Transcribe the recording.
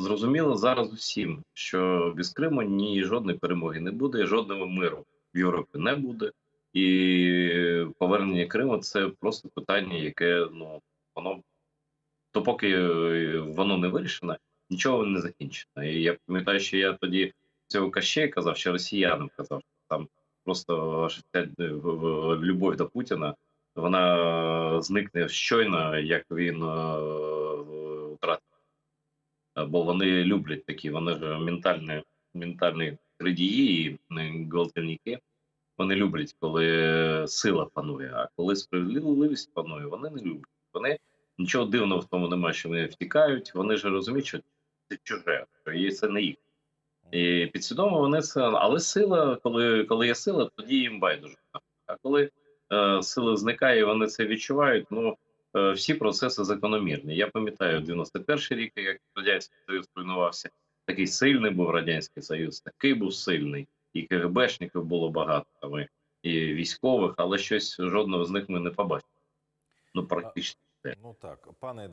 зрозуміло зараз усім, що без Криму ні жодної перемоги не буде, жодного миру в Європі не буде. І повернення Криму це просто питання, яке ну воно допоки е, воно не вирішено, нічого не закінчено. І я пам'ятаю, що я тоді цього Кащей казав, що росіянам казав, що там просто е, любов до Путіна вона зникне щойно, як він е. Е, Бо вони люблять такі, вони ж ментальні, ментальні крадії і е, гвалтівники. Вони люблять, коли сила панує, а коли справедливість панує, вони не люблять. Вони нічого дивного в тому немає, що вони втікають. Вони ж розуміють, що це чуже, що є це не їх. І підсвідомо вони це, але сила, коли, коли є сила, тоді їм байдуже. А коли е, сила зникає, вони це відчувають. Ну е, всі процеси закономірні. Я пам'ятаю 91-й рік, як радянський союз руйнувався. Такий сильний був радянський союз, такий був сильний, і КГБшників було багато там, і- і військових, але щось жодного з них ми не побачили. Ну практично. Ну так, пане